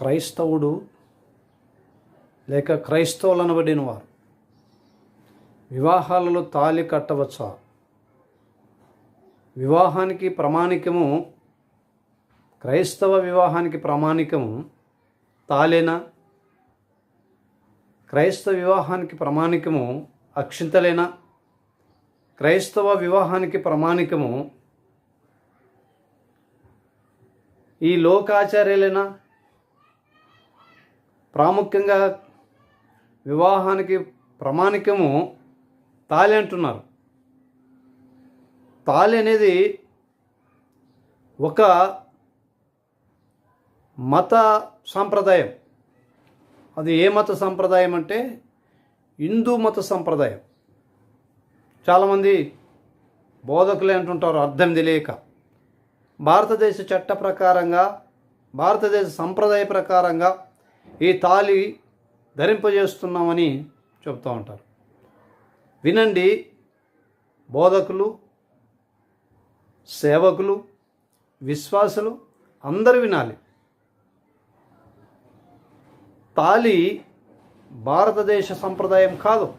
క్రైస్తవుడు లేక క్రైస్తవులు అనబడిన వారు వివాహాలలో తాళి కట్టవచ్చా? వివాహానికి ప్రామాణికము క్రైస్తవ వివాహానికి ప్రామాణికము తాళేనా? క్రైస్తవ వివాహానికి ప్రామాణికము అక్షింతలేనా? క్రైస్తవ వివాహానికి ప్రామాణికము ఈ లోకాచార్యులేనా? ప్రాముఖ్యంగా వివాహానికి ప్రామాణికము తాళి అంటున్నారు. తాళి అనేది ఒక మత సాంప్రదాయం. అది ఏ మత సాంప్రదాయం అంటే హిందూ మత సాంప్రదాయం. చాలామంది బోధకులే అంటుంటారు అర్థం తెలియక. భారతదేశ చట్ట ప్రకారంగా భారతదేశ సంప్రదాయ ప్రకారంగా ఈ తాళి ధరింపజేస్తున్నామని చెప్తూ ఉంటారు. వినండి బోధకులు సేవకులు విశ్వాసులు అందరూ వినాలి. తాళి భారతదేశ సంప్రదాయం కాదు.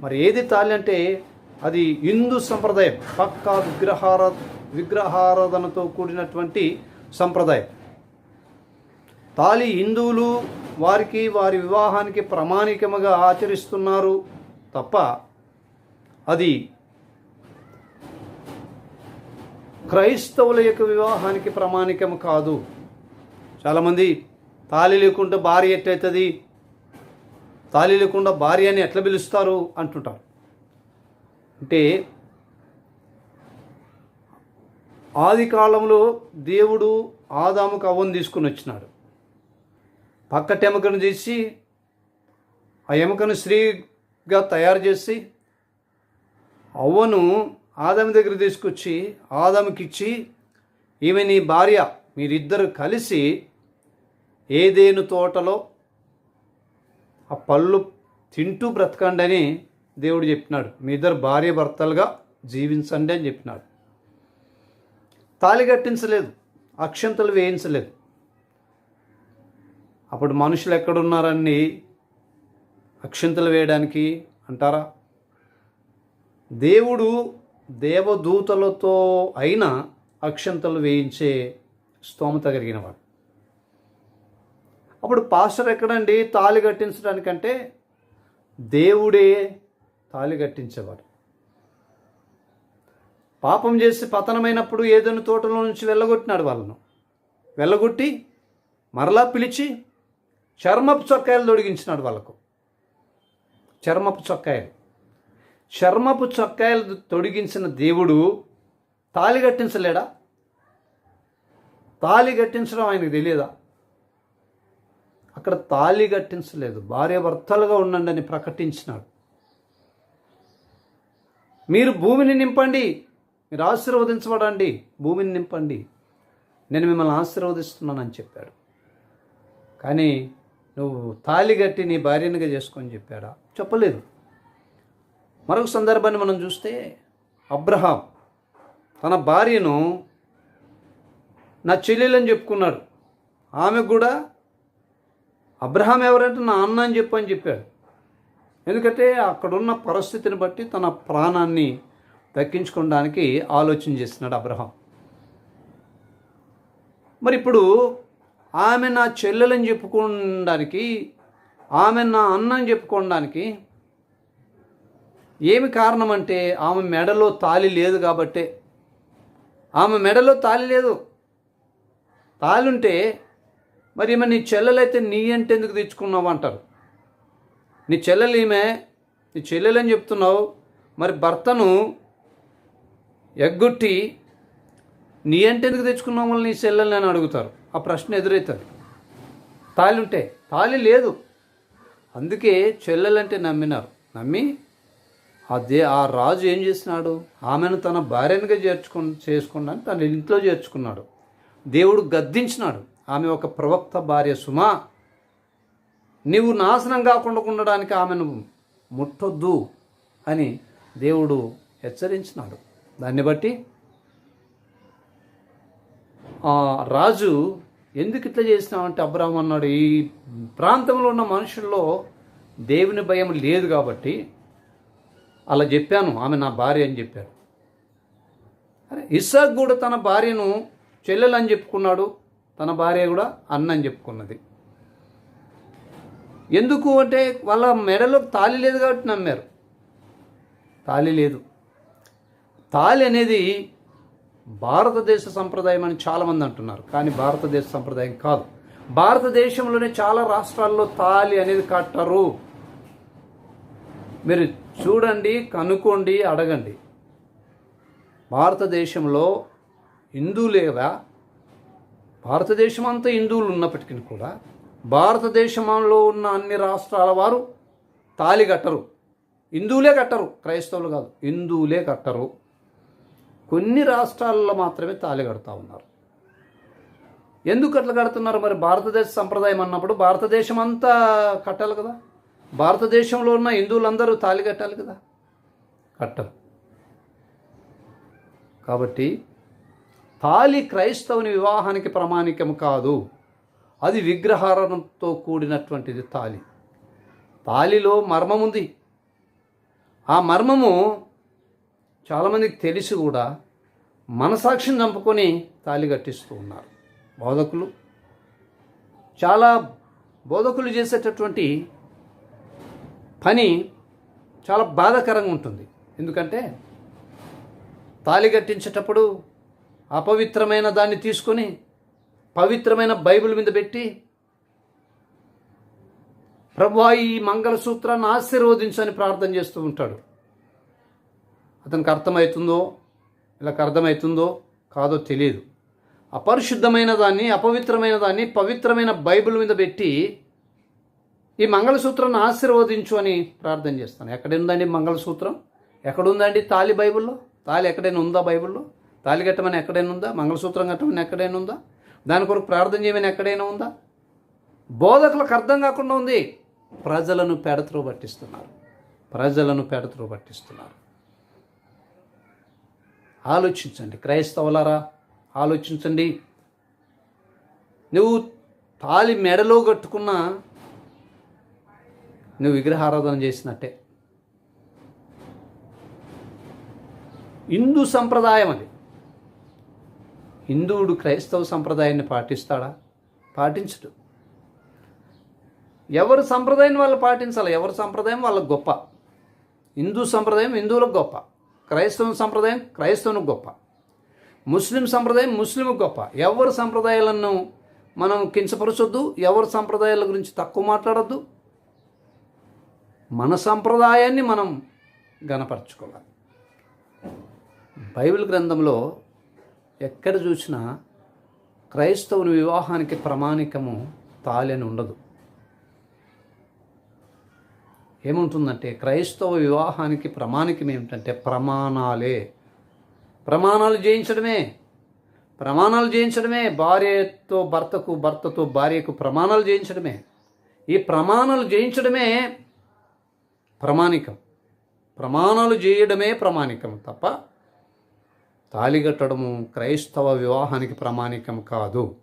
మరి ఏది తాళి అంటే అది హిందూ సంప్రదాయం పక్కా విగ్రహార విగ్రహారాధనతో కూడినటువంటి సంప్రదాయం. తాళి హిందువులు వారికి వారి వివాహానికి ప్రామాణికముగా ఆచరిస్తున్నారు తప్ప అది క్రైస్తవుల యొక్క వివాహానికి ప్రామాణికం కాదు. చాలామంది తాళి లేకుండా భార్య ఎట్లయితుంది? తాళి లేకుండా భార్య అని ఎట్లా పిలుస్తారు అంటుంటారు. అంటే ఆది కాలంలో దేవుడు ఆదాముకు అవ్వను తీసుకుని వచ్చినాడు. పక్కటి ఎముకను తీసి ఆ ఎముకను స్త్రీగా తయారు చేసి అవ్వను ఆదాము దగ్గర తీసుకొచ్చి ఆదాముకి ఇచ్చి ఈమె నీ భార్య మీరిద్దరు కలిసి ఏదేను తోటలో ఆ పళ్ళు తింటూ బ్రతకండి అని దేవుడు చెప్పినాడు. మీ ఇద్దరు భార్య భర్తలుగా జీవించండి అని చెప్పినాడు. తాళి కట్టించలేదు. అక్షంతలు వేయించలేదు. అప్పుడు మనుషులు ఎక్కడున్నారని అక్షంతలు వేయడానికి అంటారా? దేవుడు దేవదూతలతో అయినా అక్షంతలు వేయించే స్తోమత కలిగినవాడు అప్పుడు పాస్టర్ ఎక్కడండి? తాళి కట్టించడానికంటే దేవుడే తాళి కట్టించేవాడు. పాపం చేసి పతనమైనప్పుడు ఏదైనా తోటలో నుంచి వెళ్ళగొట్టినాడు వాళ్ళను. వెళ్ళగొట్టి మరలా పిలిచి చర్మపు చొక్కాయలు తొడిగించినాడు వాళ్ళకు. చర్మపు చొక్కాయలు. చర్మపు చొక్కాయలు తొడిగించిన దేవుడు తాళి కట్టించలేడా? తాళి కట్టించడం ఆయనకు తెలియదా? అక్కడ తాళి కట్టించలేదు. భార్య భర్తలుగా ఉండండి అని ప్రకటించినాడు. మీరు భూమిని నింపండి. మీరు ఆశీర్వదించబడండి. భూమిని నింపండి. నేను మిమ్మల్ని ఆశీర్వదిస్తున్నానని చెప్పాడు. కానీ నువ్వు తాళి కట్టి నీ భార్యనిగా చేసుకొని చెప్పాడా? చెప్పలేదు. మరొక సందర్భాన్ని మనం చూస్తే అబ్రహాం తన భార్యను నా చెల్లెలని చెప్పుకున్నాడు. ఆమె కూడా అబ్రహాం ఎవరంటే నా అన్న అని చెప్పని చెప్పాడు. ఎందుకంటే అక్కడున్న పరిస్థితిని బట్టి తన ప్రాణాన్ని దక్కించుకోవడానికి ఆలోచన చేస్తున్నాడు అబ్రహాం. మరి ఇప్పుడు ఆమె నా చెల్లెలని చెప్పుకోవడానికి ఆమె నా అన్నని చెప్పుకోవడానికి ఏమి కారణం అంటే ఆమె మెడలో తాలి లేదు కాబట్టే. ఆమె మెడలో తాలి లేదు. తాలుంటే మరి ఈమె నీ చెల్లెలైతే నీ అంటే ఎందుకు తెచ్చుకున్నావు అంటారు. నీ చెల్లెలు ఈమె నీ చెల్లెలని చెప్తున్నావు. మరి భర్తను ఎగ్గొట్టి నీ అంటే ఎందుకు తెచ్చుకున్నావు మళ్ళీ నీ చెల్లెల్ని అని అడుగుతారు. ఆ ప్రశ్న ఎదురవుతుంది తాళి ఉంటే తాళి లేదు. అందుకే చెల్లెలంటే నమ్మినారు. నమ్మి ఆ దే ఆ రాజు ఏం చేసినాడు? ఆమెను తన భార్యనిగా చేర్చుకు చేసుకున్నాను తన ఇంట్లో చేర్చుకున్నాడు. దేవుడు గద్దించినాడు. ఆమె ఒక ప్రవక్త భార్య సుమా. నీవు నాశనం కాకుండా ఉండడానికి ఆమెను ముట్టొద్దు అని దేవుడు హెచ్చరించినాడు. దాన్ని బట్టి రాజు ఎందుకు ఇట్లా చేసినామంటే అబ్రాహం అన్నాడు ఈ ప్రాంతంలో ఉన్న మనుషుల్లో దేవుని భయం లేదు కాబట్టి అలా చెప్పాను ఆమె నా భార్య అని చెప్పారు అరే ఇస్సాక్ కూడా తన భార్యను చెల్లెలు అని చెప్పుకున్నాడు తన భార్య కూడా అన్న అని చెప్పుకున్నది. ఎందుకు అంటే వాళ్ళ మెడలో తాళి లేదు కాబట్టి నమ్మారు. తాళి లేదు. తాళి అనేది భారతదేశ సంప్రదాయం అని చాలామంది అంటున్నారు కానీ భారతదేశ సంప్రదాయం కాదు. భారతదేశంలోనే చాలా రాష్ట్రాల్లో తాళి అనేది కట్టరు. మీరు చూడండి కనుక్కోండి అడగండి. భారతదేశంలో హిందువులేగా భారతదేశం అంతా హిందువులు ఉన్నప్పటికీ కూడా భారతదేశంలో ఉన్న అన్ని రాష్ట్రాల వారు తాళి కట్టరు. హిందువులే కట్టరు క్రైస్తవులు కాదు. హిందువులే కట్టరు. కొన్ని రాష్ట్రాల్లో మాత్రమే తాళి కడతా ఉన్నారు. ఎందుకు అట్లా కడుతున్నారు? మరి భారతదేశ సంప్రదాయం అన్నప్పుడు భారతదేశం అంతా కట్టాలి కదా. భారతదేశంలో ఉన్న హిందువులందరూ తాళి కట్టాలి కదా. కట్టరు. కాబట్టి తాళి క్రైస్తవుని వివాహానికి ప్రామాణికం కాదు. అది విగ్రహారంతో కూడినటువంటిది తాళి. తాళిలో మర్మం ఉంది ఆ మర్మము చాలామందికి తెలిసి కూడా మనసాక్షిని చంపుకొని తాళి కట్టిస్తూ ఉన్నారు. బోధకులు. చాలా బోధకులు చేసేటటువంటి పని చాలా బాధాకరంగా ఉంటుంది. ఎందుకంటే తాళి కట్టించేటప్పుడు అపవిత్రమైన దాన్ని తీసుకొని పవిత్రమైన బైబిల్ మీద పెట్టి ప్రభు ఈ మంగళసూత్రాన్ని ఆశీర్వదించని ప్రార్థన చేస్తూ ఉంటాడు. అతనికి అర్థమవుతుందో వీళ్ళకి అర్థమవుతుందో కాదో తెలియదు అపరిశుద్ధమైన దాన్ని అపవిత్రమైన దాన్ని పవిత్రమైన బైబిల్ మీద పెట్టి ఈ మంగళసూత్రాన్ని ఆశీర్వదించు అని ప్రార్థన చేస్తాను. ఎక్కడుందండి మంగళసూత్రం? ఎక్కడుందండి తాలి బైబిల్లో? తాలి ఎక్కడైనా ఉందా బైబిల్లో? తాలి కట్టమని ఎక్కడైనా ఉందా? మంగళసూత్రం కట్టమని ఎక్కడైనా ఉందా? దాని కొరకు ప్రార్థన చేయమని ఎక్కడైనా ఉందా? బోధకులకు అర్థం కాకుండా ఉంది. ప్రజలను పెడత్రో పట్టిస్తున్నారు. ప్రజలను పెడత్రో పట్టిస్తున్నారు. ఆలోచించండి. క్రైస్తవులారా ఆలోచించండి. నువ్వు తాలి మెడలో కట్టుకున్న నువ్వు విగ్రహారాధన చేసినట్టే. హిందూ సంప్రదాయం అది. హిందువుడు క్రైస్తవ సంప్రదాయాన్ని పాటిస్తాడా? పాటించడు. ఎవరి సంప్రదాయం వాళ్ళు పాటించాలి? ఎవరి సంప్రదాయం వాళ్ళకు గొప్ప. హిందూ సంప్రదాయం హిందువులకు గొప్ప. క్రైస్తవ సంప్రదాయం క్రైస్తవునికి గొప్ప. ముస్లిం సంప్రదాయం ముస్లిం గొప్ప. ఎవరి సంప్రదాయాలను మనం కించపరచొద్దు ఎవరి సంప్రదాయాల గురించి తక్కువ మాట్లాడద్దు. మన సంప్రదాయాన్ని మనం గనపరచుకోవాలి బైబిల్ గ్రంథంలో ఎక్కడ చూసినా క్రైస్తవుని వివాహానికి ప్రమాణికము తాళి అని ఉండదు ఏముంటుందంటే క్రైస్తవ వివాహానికి ప్రమాణికం ఏమిటంటే ప్రమాణాలే. ప్రమాణాలు చేయించడమే ప్రమాణాలు చేయించడమే భార్యతో భర్తకు భర్తతో భార్యకు ప్రమాణాలు చేయించడమే ఈ ప్రమాణాలు చేయించడమే ప్రమాణికం. ప్రమాణాలు చేయడమే ప్రమాణికం తప్ప తాలిగట్టడము క్రైస్తవ వివాహానికి ప్రమాణికం కాదు.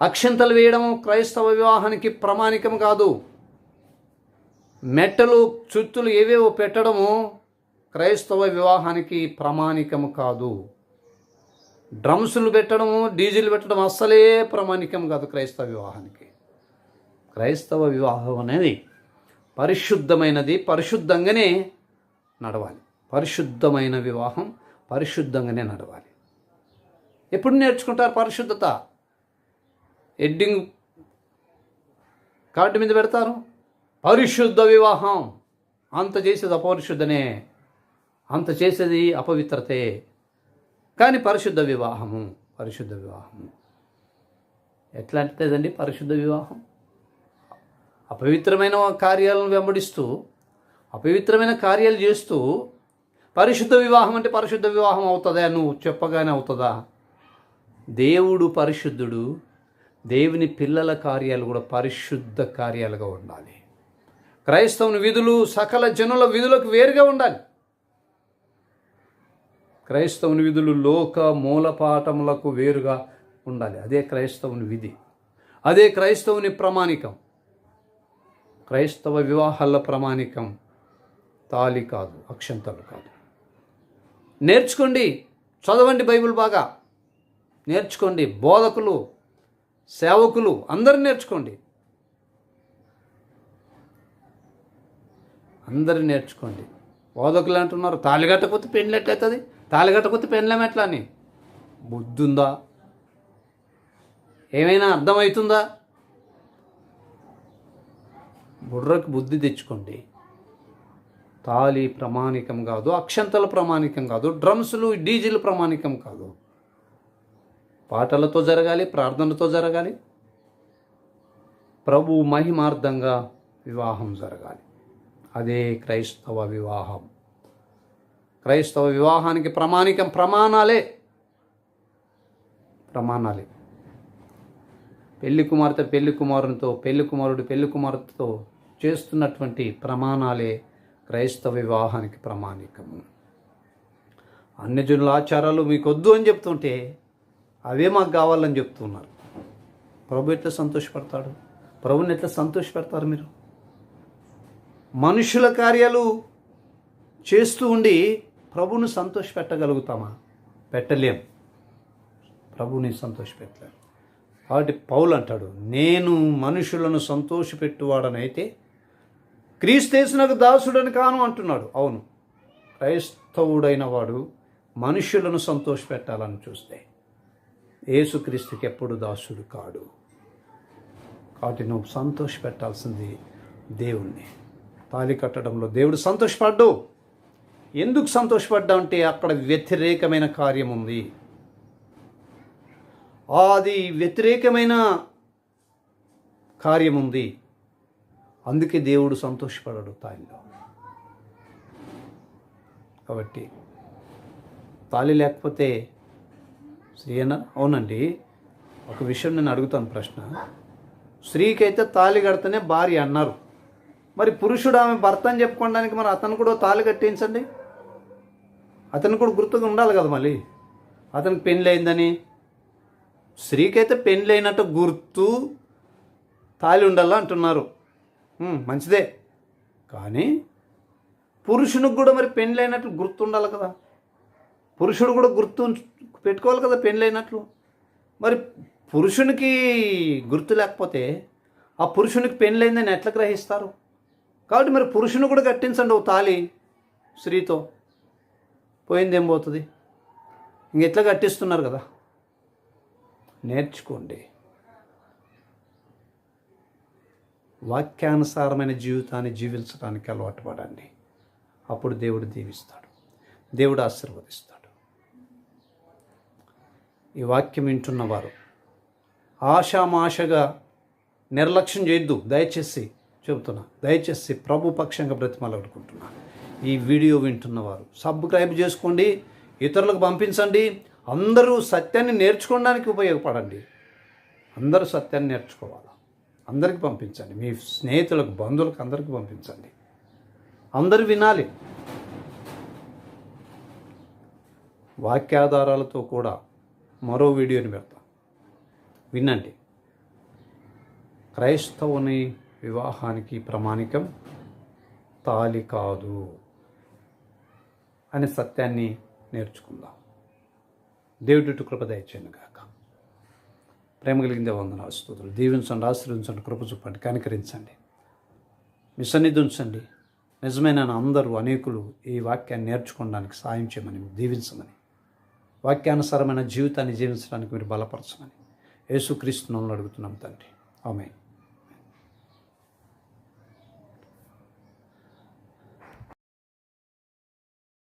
అక్షంతలు వేయడము క్రైస్తవ వివాహానికి ప్రమాణికం కాదు. మెట్టలు చుత్తులు ఏవేవో పెట్టడము క్రైస్తవ వివాహానికి ప్రమాణికము కాదు. డ్రమ్స్లు పెట్టడము డీజిల్ పెట్టడం అస్సలే ప్రమాణికం కాదు క్రైస్తవ వివాహానికి. క్రైస్తవ వివాహం అనేది పరిశుద్ధమైనది పరిశుద్ధంగానే నడవాలి. పరిశుద్ధమైన వివాహం పరిశుద్ధంగానే నడవాలి. ఎప్పుడు నేర్చుకుంటారు పరిశుద్ధత? ఎడ్డింగ్ కార్డు మీద పెడతారు? పరిశుద్ధ వివాహం. అంత చేసేది అపరిశుద్ధనే. అంత చేసేది అపవిత్రతే. కానీ పరిశుద్ధ వివాహము పరిశుద్ధ వివాహము. ఎట్లాంటిదండి పరిశుద్ధ వివాహం? అపవిత్రమైన కార్యాలను వెంబడిస్తూ అపవిత్రమైన కార్యాలు చేస్తూ పరిశుద్ధ వివాహం అంటే పరిశుద్ధ వివాహం అవుతుందా? నువ్వు చెప్పగానే అవుతుందా? దేవుడు పరిశుద్ధుడు. దేవుని పిల్లల కార్యాలు కూడా పరిశుద్ధ కార్యాలుగా ఉండాలి. క్రైస్తవుని విధులు సకల జనుల విధులకు వేరుగా ఉండాలి. క్రైస్తవుని విధులు లోక మూలపాఠములకు వేరుగా ఉండాలి. అదే క్రైస్తవుని విధి. అదే క్రైస్తవుని ప్రామాణికం. క్రైస్తవ వివాహాల ప్రామాణికం తాలి కాదు అక్షంతలు కాదు. నేర్చుకోండి చదవండి బైబిల్ బాగా. నేర్చుకోండి బోధకులు సేవకులు అందరూ నేర్చుకోండి. అందరూ నేర్చుకోండి. బోధకులు అంటున్నారు తాళి కట్టకపోతే పెళ్ళి ఎట్లయితుంది తాళి కట్టకపోతే ఎట్లా అని? బుద్ధి ఉందా ఏమైనా అర్థమవుతుందా బుర్రకు బుద్ధి తెచ్చుకోండి. తాళి ప్రమాణికం కాదు అక్షంతల ప్రమాణికం కాదు డ్రమ్స్లు డీజిల్ ప్రమాణికం కాదు. పాటలతో జరగాలి ప్రార్థనతో జరగాలి. ప్రభు మహిమార్థంగా వివాహం జరగాలి. అదే క్రైస్తవ వివాహం. క్రైస్తవ వివాహానికి ప్రమాణికం ప్రమాణాలే. ప్రమాణాలే. పెళ్ళి కుమార్తె పెళ్ళి కుమారునితో పెళ్ళి కుమారుడు పెళ్ళి కుమార్తెతో చేస్తున్నటువంటి ప్రమాణాలే క్రైస్తవ వివాహానికి ప్రమాణికము. అన్యజనుల ఆచారాలు మీకు వద్దు అని చెప్తుంటే అవే మాకు కావాలని చెప్తున్నారు. ప్రభు ఎట్లా సంతోషపడతాడు? ప్రభుని ఎట్లా సంతోషపెడతారు మీరు? మనుషుల కార్యాలు చేస్తూ ఉండి ప్రభుని సంతోషపెట్టగలుగుతామా పెట్టలేం. ప్రభుని సంతోషపెట్టలేం కాబట్టి పౌలు అంటాడు నేను మనుషులను సంతోషపెట్టువాడనైతే క్రీస్తేసునకు దాసుడని కాను అంటున్నాడు. అవును. క్రైస్తవుడైన వాడు మనుషులను సంతోషపెట్టాలని చూస్తే ఏసుక్రీస్తుకి ఎప్పుడు దాసుడు కాడు. కాబట్టి నువ్వు సంతోషపెట్టాల్సింది దేవుణ్ణి. తాళి కట్టడంలో దేవుడు సంతోషపడ్డు. ఎందుకు సంతోషపడ్డా అంటే అక్కడ వ్యతిరేకమైన కార్యం ఉంది. అది వ్యతిరేకమైన కార్యం ఉంది. అందుకే దేవుడు సంతోషపడడు తాళిలో. కాబట్టి తాళి లేకపోతే స్త్రీన అవునండి ఒక విషయం నేను అడుగుతాను ప్రశ్న. స్త్రీకైతే తాళి కడితేనే భార్య అన్నారు. మరి పురుషుడు ఆమె భర్త అని చెప్పుకోవడానికి మరి అతను కూడా తాళి కట్టించండి. అతను కూడా గుర్తుగా ఉండాలి కదా మళ్ళీ. అతనికి పెళ్ళి అయిందని స్త్రీకైతే పెళ్ళి అయినట్టు గుర్తు తాళి ఉండాలా అంటున్నారు. మంచిదే. కానీ పురుషునికి కూడా మరి పెళ్ళైనట్లు గుర్తు ఉండాలి కదా. పురుషుడు కూడా గుర్తు పెట్టుకోవాలి కదా పెళ్ళైనట్లు. మరి పురుషునికి గుర్తు లేకపోతే ఆ పురుషునికి పెళ్ళైందని ఎట్లా గ్రహిస్తారు? కాబట్టి మరి పురుషుని కూడా కట్టించండి ఓ తాళి స్త్రీతో. పోయిందేం పోతుంది? ఇంకెట్లా కట్టిస్తున్నారు కదా? నేర్చుకోండి. వాక్యానుసారమైన జీవితాన్ని జీవించడానికి అలవాటు పడండి. అప్పుడు దేవుడు దీవిస్తాడు. దేవుడు ఆశీర్వదిస్తాడు. ఈ వాక్యం వింటున్నవారు ఆషామాషగా నిర్లక్ష్యం చేయొద్దు దయచేసి. చెబుతున్నా. దయచేసి ప్రభు పక్షంగా బ్రతిమలాడుకుంటున్నా. ఈ వీడియో వింటున్నవారు సబ్స్క్రైబ్ చేసుకోండి ఇతరులకు పంపించండి అందరూ సత్యాన్ని నేర్చుకోవడానికి ఉపయోగపడండి. అందరూ సత్యాన్ని నేర్చుకోవాలి? అందరికి పంపించండి. మీ స్నేహితులకు బంధువులకు అందరికి పంపించండి. అందరూ వినాలి. వాక్యాధారాలతో కూడా మరో వీడియోని పెడతాం. వినండి. క్రైస్తవుని వివాహానికి ప్రమాణికం? తాలి కాదు. అనే సత్యాన్ని నేర్చుకుందాం. దేవుడి కృప దయచేయను గాక. ప్రేమ కలిగిందే వందన స్తోత్రులు. దీవించండి ఆశీర్వించండి కృప చూపండి కనికరించండి. మీ సన్నిధి ఉంచండి. నిజమైన అందరూ అనేకులు ఈ వాక్యాన్ని నేర్చుకోవడానికి సాయం చేయమని దీవించమని. వాక్యానుసారమైన జీవితాన్ని జీవించడానికి మీరు బలపరచమని. యేసుక్రీస్తునంలో అడుగుతున్నాం తండ్రి. ఆమె